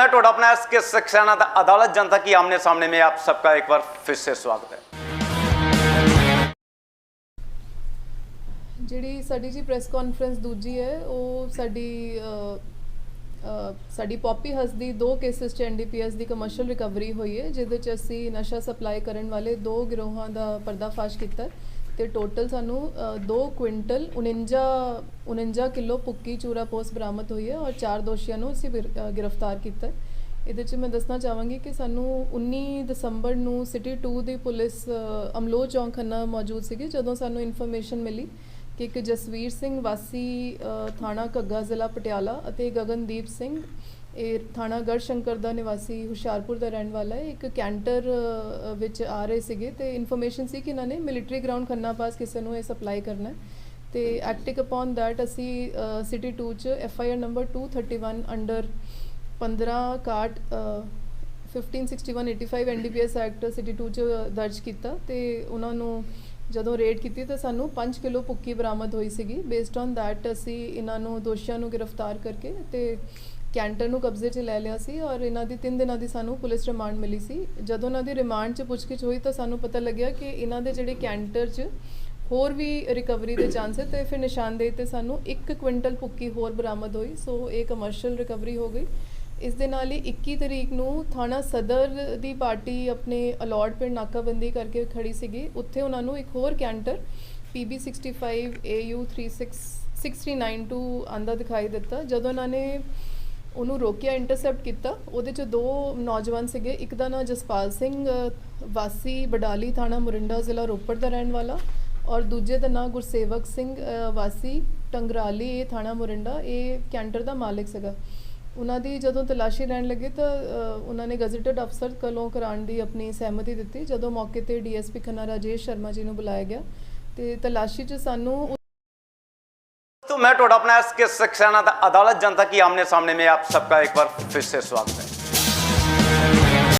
ਤੁਹਾਡਾ ਆਪਣਾ S K Saxena ਦਾ ਅਦਾਲਤ ਜਨਤਾ ਕੀ ਆਮਨੇ ਸਾਹਮਣੇ में आप सबका एक बार फिर से स्वागत है ਜਿਹੜੀ ਸਾਡੀ ਜੀ ਪ੍ਰੈਸ ਕਾਨਫਰੰਸ ਦੂਜੀ ਹੈ ਉਹ ਸਾਡੀ ਅ, ਅ, ਸਾਡੀ ਪੌਪੀ ਹਸ ਦੀ ਦੋ ਕੇਸਿਸ ਚ ਐਨਡੀਪੀਐਸ ਦੀ ਕਮਰਸ਼ੀਅਲ ਰਿਕਵਰੀ ਹੋਈ ਹੈ ਜਿਹਦੇ ਚ ਅਸੀਂ ਨਸ਼ਾ ਸਪਲਾਈ ਕਰਨ ਵਾਲੇ ਦੋ ਗਿਰੋਹਾਂ ਦਾ ਪਰਦਾਫਾਸ਼ ਕੀਤਾ ਹੈ ਤੇ ਟੋਟਲ ਸਾਨੂੰ 2 ਕੁਇੰਟਲ 49 49 ਕਿਲੋ ਪੁੱਕੀ ਚੂਰਾ ਪੋਸ ਬਰਾਮਦ ਹੋਈ ਹੈ ਔਰ ਚਾਰ ਦੋਸ਼ੀਆਂ ਨੂੰ ਅਸੀਂ ਵਿਰ- ਗ੍ਰਿਫਤਾਰ ਕੀਤਾ ਇਹਦੇ ਚ ਮੈਂ ਦੱਸਣਾ ਚਾਹਾਂਗੀ ਕਿ ਸਾਨੂੰ 19 ਦਸੰਬਰ ਨੂੰ ਸਿਟੀ 2 ਦੀ ਪੁਲਿਸ ਅ, ਅਮਲੋ ਚੌਂਕ ਖੰਨਾ ਮੌਜੂਦ ਸੀਗੀ ਜਦੋਂ ਸਾਨੂੰ ਇਨਫੋਰਮੇਸ਼ਨ ਮਿਲੀ ਕਿ ਇੱਕ ਜਸਵੀਰ ਸਿੰਘ ਵਾਸੀ ਥਾਣਾ ਘੱਗਾ ਜ਼ਿਲ੍ਹਾ ਪਟਿਆਲਾ ਅਤੇ ਗਗਨਦੀਪ ਸਿੰਘ ਇਹ ਥਾਣਾ ਗੜਸ਼ੰਕਰ ਦਾ ਨਿਵਾਸੀ ਹੁਸ਼ਿਆਰਪੁਰ ਦਾ ਰਹਿਣ ਵਾਲਾ ਹੈ। ਇੱਕ ਕੈਂਟਰ ਵਿੱਚ ਆ ਰਹੇ ਸੀਗੇ ਤੇ ਇਨਫੋਰਮੇਸ਼ਨ ਸੀ ਕਿ ਇਹਨਾਂ ਨੇ ਮਿਲਟਰੀ ਗਰਾਊਂਡ ਖੰਨਾ ਪਾਸ ਕਿਸੇ ਨੂੰ ਇਹ ਸਪਲਾਈ ਕਰਨਾ ਹੈ। ਤੇ ਐਕਟਿੰਗ ਅਪਨ ਦੈਟ ਅਸੀਂ ਸਿਟੀ 2 ਚ F I R number 231 under 15 ਕਾਟ 156185 ਐਨਡੀਪੀਐਸ ਐਕਟ ਸਿਟੀ 2 ਚ ਦਰਜ ਕੀਤਾ ਤੇ ਉਹਨਾਂ ਨੂੰ ਜਦੋਂ ਰੇਡ ਕੀਤੀ ਤਾਂ ਸਾਨੂੰ 5 ਕਿਲੋ ਪੁੱਕੀ ਬਰਾਮਦ ਹੋਈ ਸੀਗੀ। ਬੇਸਡ ਔਨ ਦੈਟ ਅਸੀਂ ਇਹਨਾਂ ਨੂੰ ਦੋਸ਼ੀਆਂ ਨੂੰ ਗ੍ਰਿਫਤਾਰ ਕਰਕੇ ਤੇ ਕੈਂਟਰ ਨੂੰ ਕਬਜ਼ੇ 'ਚ ਲੈ ਲਿਆ ਸੀ ਔਰ ਇਹਨਾਂ ਦੀ 3 ਦਿਨਾਂ ਦੀ ਸਾਨੂੰ ਪੁਲਿਸ ਰਿਮਾਂਡ ਮਿਲੀ ਸੀ। ਜਦੋਂ ਇਹਨਾਂ ਦੀ ਰਿਮਾਂਡ 'ਚ ਪੁੱਛਗਿੱਛ ਹੋਈ ਤਾਂ ਸਾਨੂੰ ਪਤਾ ਲੱਗਿਆ ਕਿ ਇਹਨਾਂ ਦੇ ਜਿਹੜੇ ਕੈਂਟਰ 'ਚ ਹੋਰ ਵੀ ਰਿਕਵਰੀ ਦੇ ਚਾਂਸ ਹੈ ਤੇ ਫਿਰ ਨਿਸ਼ਾਨਦੇਹੀ ਤੇ ਸਾਨੂੰ 1 ਕੁਇੰਟਲ ਪੁੱਕੀ ਹੋਰ ਬਰਾਮਦ ਹੋਈ, ਸੋ ਇਹ ਕਮਰਸ਼ੀਅਲ ਰਿਕਵਰੀ ਹੋ ਗਈ। ਇਸ ਦੇ ਨਾਲ ਹੀ 21 ਤਰੀਕ ਨੂੰ ਥਾਣਾ ਸਦਰ ਦੀ ਪਾਰਟੀ ਆਪਣੇ ਅਲਾਟ ਪਿੰਡ ਨਾਕਾਬੰਦੀ ਕਰਕੇ ਖੜੀ ਸੀਗੀ। ਉੱਥੇ ਉਹਨਾਂ ਨੂੰ ਇੱਕ ਹੋਰ ਕੈਂਟਰ PB65 AU 6392 ਆਂਦਾ ਦਿਖਾਈ ਦਿੱਤਾ। ਜਦੋਂ ਉਹਨਾਂ ਨੇ ਉਹਨੂੰ ਰੋਕਿਆ ਇੰਟਰਸੈਪਟ ਕੀਤਾ। ਉਹਦੇ ਚ ਦੋ ਨੌਜਵਾਨ ਸੀਗੇ। ਇੱਕ ਦਾ ਨਾਂ ਜਸਪਾਲ ਸਿੰਘ ਵਾਸੀ ਬਡਾਲੀ ਥਾਣਾ ਮੁਰਿੰਡਾ ਜ਼ਿਲ੍ਹਾ ਰੋਪੜ ਦਾ ਰਹਿਣ ਵਾਲਾ। ਔਰ ਦੂਜੇ ਦਾ ਨਾਂ ਗੁਰਸੇਵਕ ਸਿੰਘ ਵਾਸੀ ਟੰਗਰਾਲੀ, ਇਹ ਥਾਣਾ ਮੁਰਿੰਡਾ। ਇਹ ਕੈਂਟਰ ਦਾ ਮਾਲਕ ਸੀਗਾ। ਉਹਨਾਂ ਦੀ ਜਦੋਂ ਤਲਾਸ਼ੀ ਲੈਣ ਲੱਗੇ ਤਾਂ ਉਹਨਾਂ ਨੇ ਗਜ਼ਟਡ ਅਫਸਰ ਕੋਲੋਂ ਕਰਾਉਣ ਦੀ ਆਪਣੀ ਸਹਿਮਤੀ ਦਿੱਤੀ। ਜਦੋਂ ਮੌਕੇ ਤੇ ਡੀਐਸਪੀ ਖੰਨਾ ਰਾਜੇਸ਼ ਸ਼ਰਮਾ ਜੀ ਨੂੰ ਬੁਲਾਇਆ ਗਿਆ ਤੇ ਤਲਾਸ਼ੀ 'ਚ ਸਾਨੂੰ मैं टोडा अपना एस के सक्सेना अदालत जनता की आमने सामने में आप सबका एक बार फिर से स्वागत है